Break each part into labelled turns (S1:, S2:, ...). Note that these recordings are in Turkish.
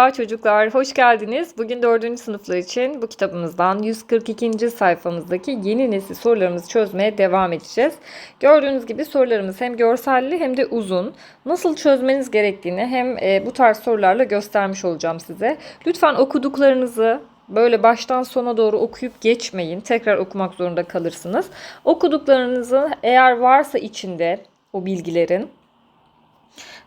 S1: Merhaba çocuklar, hoş geldiniz. Bugün 4. sınıflar için bu kitabımızdan 142. sayfamızdaki yeni nesil sorularımızı çözmeye devam edeceğiz. Gördüğünüz gibi sorularımız hem görselli hem de uzun. Nasıl çözmeniz gerektiğini hem e, bu tarz sorularla göstermiş olacağım size. Lütfen okuduklarınızı böyle baştan sona doğru okuyup geçmeyin. Tekrar okumak zorunda kalırsınız. Okuduklarınızı eğer varsa içinde o bilgilerin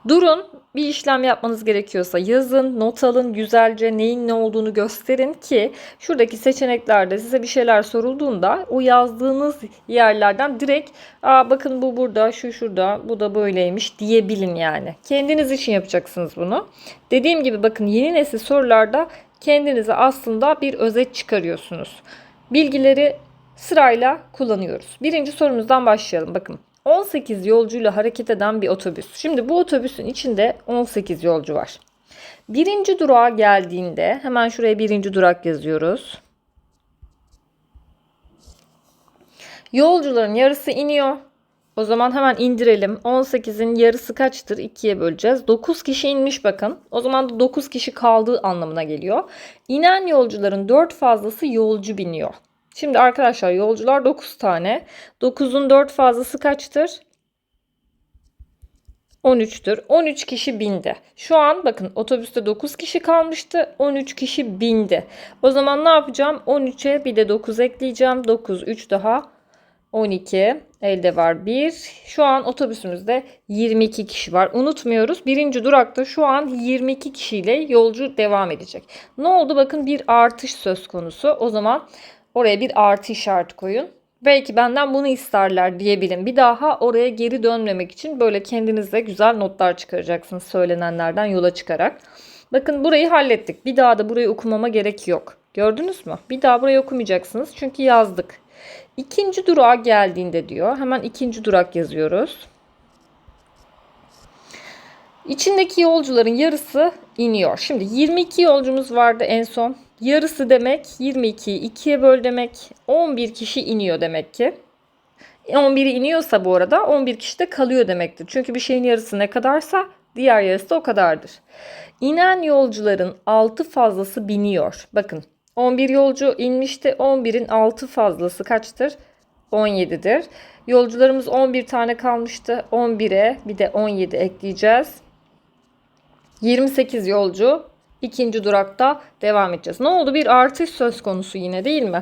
S1: Durun bir işlem yapmanız gerekiyorsa yazın, not alın, güzelce neyin ne olduğunu gösterin ki şuradaki seçeneklerde size bir şeyler sorulduğunda o yazdığınız yerlerden direkt Aa, bakın bu burada, şu şurada, bu da böyleymiş diyebilin yani. Kendiniz için yapacaksınız bunu. Dediğim gibi bakın yeni nesil sorularda kendinize aslında bir özet çıkarıyorsunuz. Bilgileri sırayla kullanıyoruz. Birinci sorumuzdan başlayalım. Bakın 18 yolcuyla hareket eden bir otobüs. Şimdi bu otobüsün içinde 18 yolcu var. Birinci durağa geldiğinde hemen şuraya birinci durak yazıyoruz. Yolcuların yarısı iniyor. O zaman hemen indirelim. 18'in yarısı kaçtır? 2'ye böleceğiz. 9 kişi inmiş bakın. O zaman da 9 kişi kaldığı anlamına geliyor. İnen yolcuların 4 fazlası yolcu biniyor. Şimdi arkadaşlar yolcular 9 tane. 9'un 4 fazlası kaçtır? 13'tür. 13 kişi bindi. Şu an bakın otobüste 9 kişi kalmıştı. 13 kişi bindi. O zaman ne yapacağım? 13'e bir de 9 ekleyeceğim. 9, 3 daha 12. Elde var 1. Şu an otobüsümüzde 22 kişi var. Unutmuyoruz. Birinci durakta şu an 22 kişiyle yolcu devam edecek. Ne oldu? Bakın bir artış söz konusu. O zaman Oraya bir artı işareti koyun. Belki benden bunu isterler diyebilin. Bir daha oraya geri dönmemek için böyle kendinizde güzel notlar çıkaracaksınız söylenenlerden yola çıkarak. Bakın burayı hallettik. Bir daha da burayı okumama gerek yok. Gördünüz mü? Bir daha burayı okumayacaksınız çünkü yazdık. İkinci durağa geldiğinde diyor. Hemen ikinci durak yazıyoruz. İçindeki yolcuların yarısı iniyor. Şimdi 22 yolcumuz vardı en son. Yarısı demek 22'yi 2'ye böl demek. 11 kişi iniyor demek ki. 11'i iniyorsa bu arada 11 kişi de kalıyor demektir. Çünkü bir şeyin yarısı ne kadarsa diğer yarısı da o kadardır. İnen yolcuların 6 fazlası biniyor. Bakın 11 yolcu inmişti. 11'in 6 fazlası kaçtır? 17'dir. Yolcularımız 11 tane kalmıştı. 11'e bir de 17 ekleyeceğiz. 28 yolcu ikinci durakta devam edeceğiz. Ne oldu? Bir artış söz konusu yine değil mi?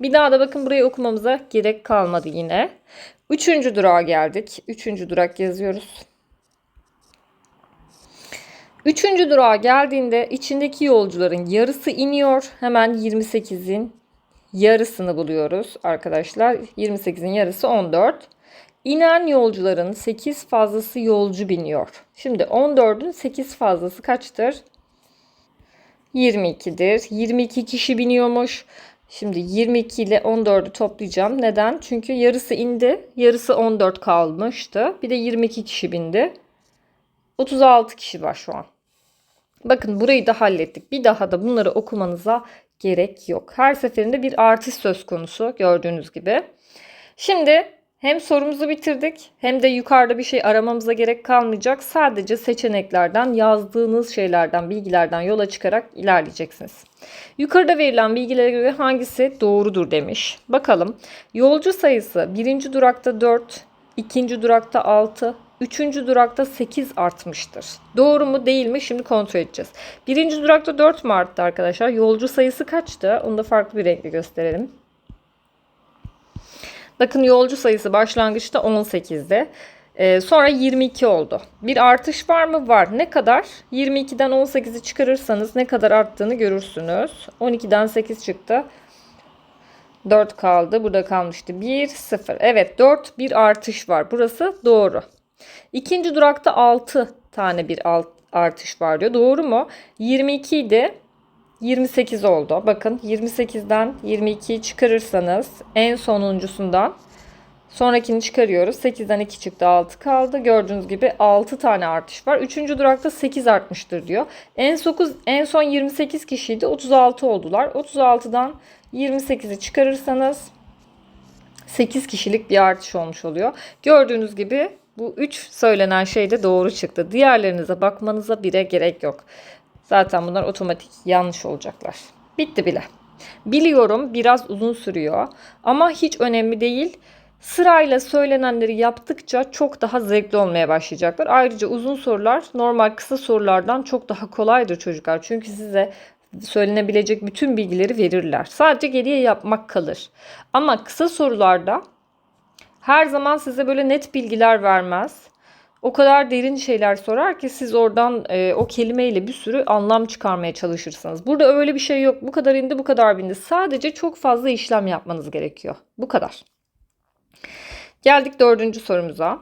S1: Bir daha da bakın burayı okumamıza gerek kalmadı yine. Üçüncü durağa geldik. Üçüncü durak yazıyoruz. Üçüncü durağa geldiğinde içindeki yolcuların yarısı iniyor. Hemen 28'in yarısını buluyoruz arkadaşlar. 28'in yarısı 14. İnen yolcuların 8 fazlası yolcu biniyor. Şimdi 14'ün 8 fazlası kaçtır? 22'dir. 22 kişi biniyormuş. Şimdi 22 ile 14'ü toplayacağım. Neden? Çünkü yarısı indi. Yarısı 14 kalmıştı. Bir de 22 kişi bindi. 36 kişi var şu an. Bakın burayı da hallettik. Bir daha da bunları okumanıza gerek yok. Her seferinde bir artış söz konusu gördüğünüz gibi. Şimdi hem sorumuzu bitirdik hem de yukarıda bir şey aramamıza gerek kalmayacak. Sadece seçeneklerden yazdığınız şeylerden, bilgilerden yola çıkarak ilerleyeceksiniz. Yukarıda verilen bilgilere göre hangisi doğrudur demiş. Bakalım. Yolcu sayısı birinci durakta 4, ikinci durakta 6, Üçüncü durakta 8 artmıştır. Doğru mu değil mi? Şimdi kontrol edeceğiz. Birinci durakta 4 mü arttı arkadaşlar? Yolcu sayısı kaçtı? Onu da farklı bir renkle gösterelim. Bakın yolcu sayısı başlangıçta 18'di. Ee, sonra 22 oldu. Bir artış var mı? Var. Ne kadar? 22'den 18'i çıkarırsanız ne kadar arttığını görürsünüz. 12'den 8 çıktı. 4 kaldı. Burada kalmıştı. 1, 0. Evet 4 bir artış var. Burası doğru. İkinci durakta 6 tane bir artış var diyor. Doğru mu? 22 idi. 28 oldu. Bakın 28'den 22'yi çıkarırsanız en sonuncusundan sonrakini çıkarıyoruz. 8'den 2 çıktı 6 kaldı. Gördüğünüz gibi 6 tane artış var. Üçüncü durakta 8 artmıştır diyor. En, 9, en son 28 kişiydi. 36 oldular. 36'dan 28'i çıkarırsanız 8 kişilik bir artış olmuş oluyor. Gördüğünüz gibi bu 3 söylenen şey de doğru çıktı. Diğerlerinize bakmanıza bile gerek yok. Zaten bunlar otomatik yanlış olacaklar. Bitti bile. Biliyorum biraz uzun sürüyor ama hiç önemli değil. Sırayla söylenenleri yaptıkça çok daha zevkli olmaya başlayacaklar. Ayrıca uzun sorular normal kısa sorulardan çok daha kolaydır çocuklar. Çünkü size söylenebilecek bütün bilgileri verirler. Sadece geriye yapmak kalır. Ama kısa sorularda her zaman size böyle net bilgiler vermez. O kadar derin şeyler sorar ki siz oradan e, o kelimeyle bir sürü anlam çıkarmaya çalışırsınız. Burada öyle bir şey yok. Bu kadar indi, bu kadar bindi. Sadece çok fazla işlem yapmanız gerekiyor. Bu kadar. Geldik dördüncü sorumuza.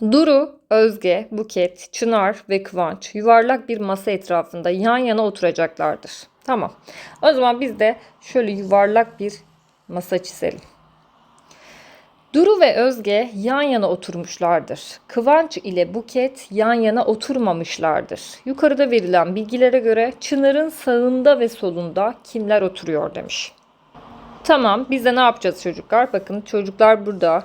S1: Duru, Özge, Buket, Çınar ve Kıvanç yuvarlak bir masa etrafında yan yana oturacaklardır. Tamam. O zaman biz de şöyle yuvarlak bir masa çizelim. Duru ve Özge yan yana oturmuşlardır. Kıvanç ile Buket yan yana oturmamışlardır. Yukarıda verilen bilgilere göre Çınar'ın sağında ve solunda kimler oturuyor demiş. Tamam biz de ne yapacağız çocuklar? Bakın çocuklar burada.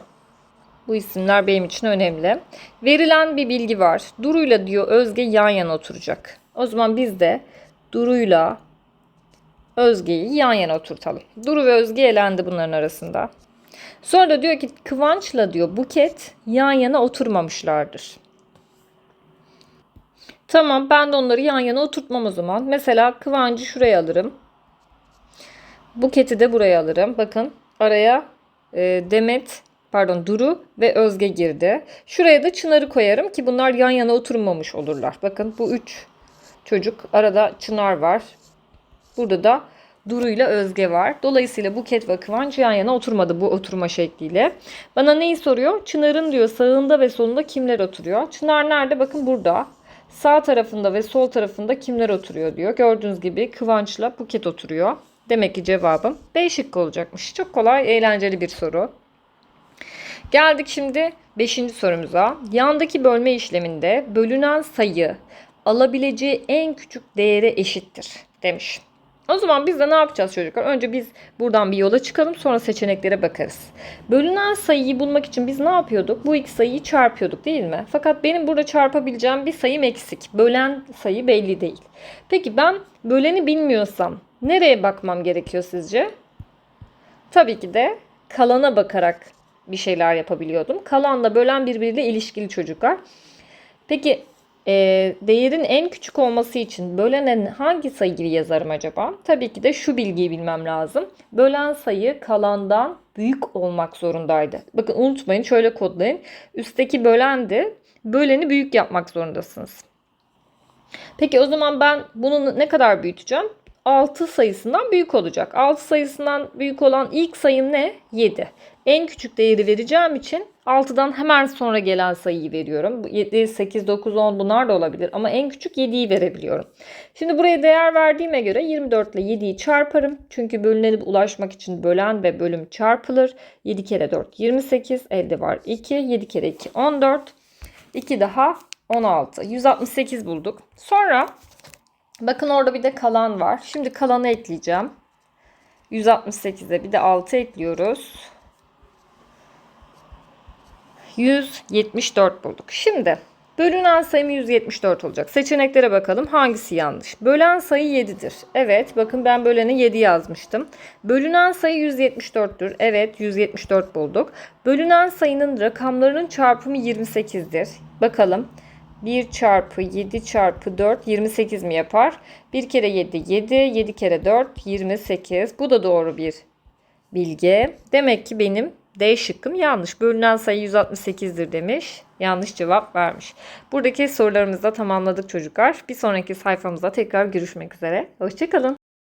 S1: Bu isimler benim için önemli. Verilen bir bilgi var. Duru'yla diyor Özge yan yana oturacak. O zaman biz de Duru'yla Özge'yi yan yana oturtalım. Duru ve Özge elendi bunların arasında. Sonra da diyor ki Kıvanç'la diyor Buket yan yana oturmamışlardır. Tamam ben de onları yan yana oturtmam o zaman. Mesela Kıvanç'ı şuraya alırım. Buket'i de buraya alırım. Bakın araya e, Demet pardon Duru ve Özge girdi. Şuraya da Çınar'ı koyarım ki bunlar yan yana oturmamış olurlar. Bakın bu üç çocuk arada Çınar var. Burada da Duru ile Özge var. Dolayısıyla Buket ve Kıvanç yan yana oturmadı bu oturma şekliyle. Bana neyi soruyor? Çınar'ın diyor sağında ve solunda kimler oturuyor? Çınar nerede? Bakın burada. Sağ tarafında ve sol tarafında kimler oturuyor diyor. Gördüğünüz gibi Kıvanç'la Buket oturuyor. Demek ki cevabım B şıkkı olacakmış. Çok kolay, eğlenceli bir soru. Geldik şimdi 5. sorumuza. Yandaki bölme işleminde bölünen sayı alabileceği en küçük değere eşittir demiş. O zaman biz de ne yapacağız çocuklar? Önce biz buradan bir yola çıkalım sonra seçeneklere bakarız. Bölünen sayıyı bulmak için biz ne yapıyorduk? Bu iki sayıyı çarpıyorduk değil mi? Fakat benim burada çarpabileceğim bir sayım eksik. Bölen sayı belli değil. Peki ben böleni bilmiyorsam nereye bakmam gerekiyor sizce? Tabii ki de kalana bakarak bir şeyler yapabiliyordum. Kalanla bölen birbiriyle ilişkili çocuklar. Peki e, değerin en küçük olması için bölenen hangi sayıyı yazarım acaba? Tabii ki de şu bilgiyi bilmem lazım. Bölen sayı kalandan büyük olmak zorundaydı. Bakın unutmayın şöyle kodlayın. Üstteki bölendi. Böleni büyük yapmak zorundasınız. Peki o zaman ben bunu ne kadar büyüteceğim? 6 sayısından büyük olacak. 6 sayısından büyük olan ilk sayım ne? 7. En küçük değeri vereceğim için 6'dan hemen sonra gelen sayıyı veriyorum. 7, 8, 9, 10 bunlar da olabilir ama en küçük 7'yi verebiliyorum. Şimdi buraya değer verdiğime göre 24 ile 7'yi çarparım. Çünkü bölünene ulaşmak için bölen ve bölüm çarpılır. 7 kere 4 28, elde var 2, 7 kere 2 14, 2 daha 16. 168 bulduk. Sonra bakın orada bir de kalan var. Şimdi kalanı ekleyeceğim. 168'e bir de 6 ekliyoruz. 174 bulduk. Şimdi bölünen sayım 174 olacak. Seçeneklere bakalım. Hangisi yanlış? Bölen sayı 7'dir. Evet bakın ben böleni 7 yazmıştım. Bölünen sayı 174'tür. Evet 174 bulduk. Bölünen sayının rakamlarının çarpımı 28'dir. Bakalım. 1 çarpı 7 çarpı 4 28 mi yapar? 1 kere 7 7, 7 kere 4 28. Bu da doğru bir bilgi. Demek ki benim D şıkkım yanlış. Bölünen sayı 168'dir demiş. Yanlış cevap vermiş. Buradaki sorularımızı da tamamladık çocuklar. Bir sonraki sayfamızda tekrar görüşmek üzere. Hoşçakalın.